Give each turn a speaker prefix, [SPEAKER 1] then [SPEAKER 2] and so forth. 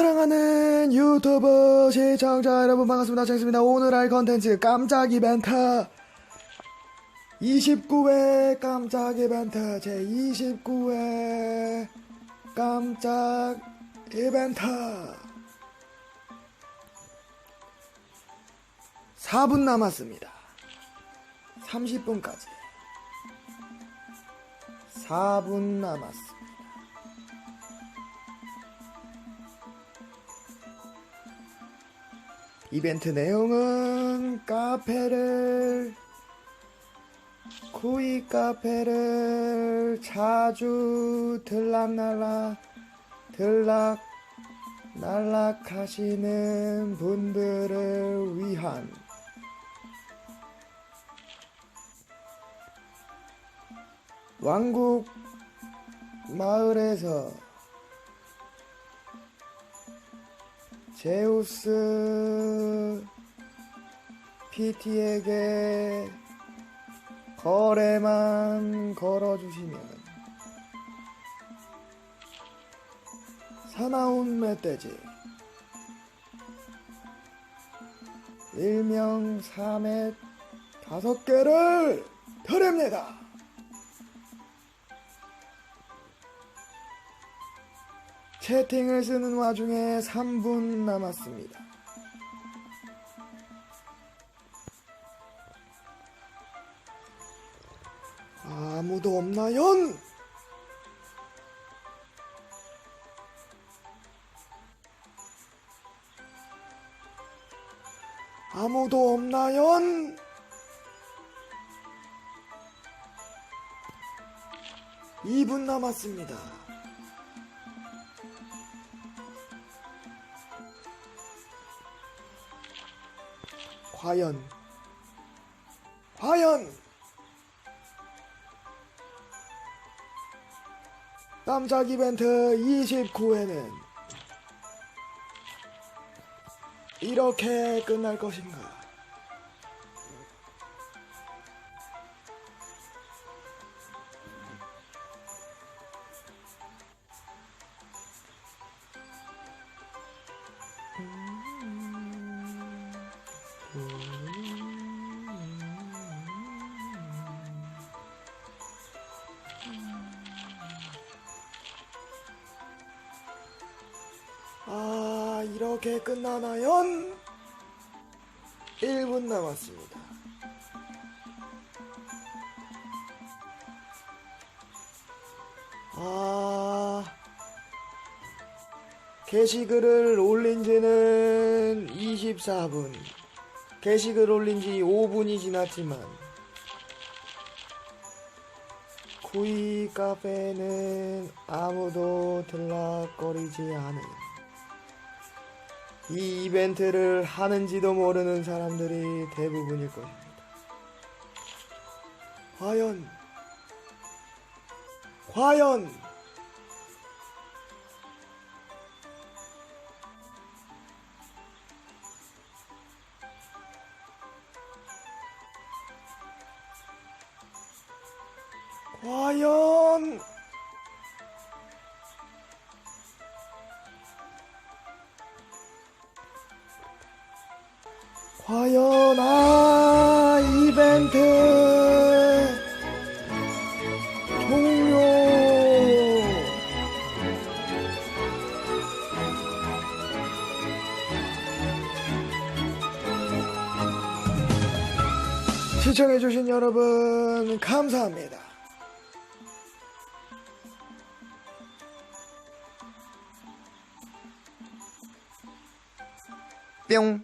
[SPEAKER 1] 사랑하는 유튜브 시청자 여러분 반갑습니다. 장입니다 오늘 할 컨텐츠 깜짝 이벤트 29회 깜짝 이벤트 제 29회 깜짝 이벤트 4분 남았습니다. 30분까지 4분 남았습니다. 이벤트 내용은 카페를 쿠이 카페를 자주 들락날락 들락 날락 하시는 분들을 위한 왕국 마을에서 제우스 PT에게 거래만 걸어주시면 사나운 멧돼지 일명 삼의 다섯 개를 드립니다. 채팅을 쓰는 와중에 3분 남았습니다. 아무도 없나요? 아무도 없나요? 2분 남았습니다. 과연 과연 깜짝 이벤트 29회는 이렇게 끝날 것인가? 아, 이렇게 끝나나요? 1분 남았습니다. 아, 게시글을 올린 지는 24분. 게시글 올린 지 5분이 지났지만, 구이 카페는 아무도 들락거리지 않은 이 이벤트를 하는지도 모르는 사람들이 대부분일 것입니다. 과연, 과연, 과연, 과연 아 이벤트 종료 시청해주신 여러분 감사합니다. Пиум.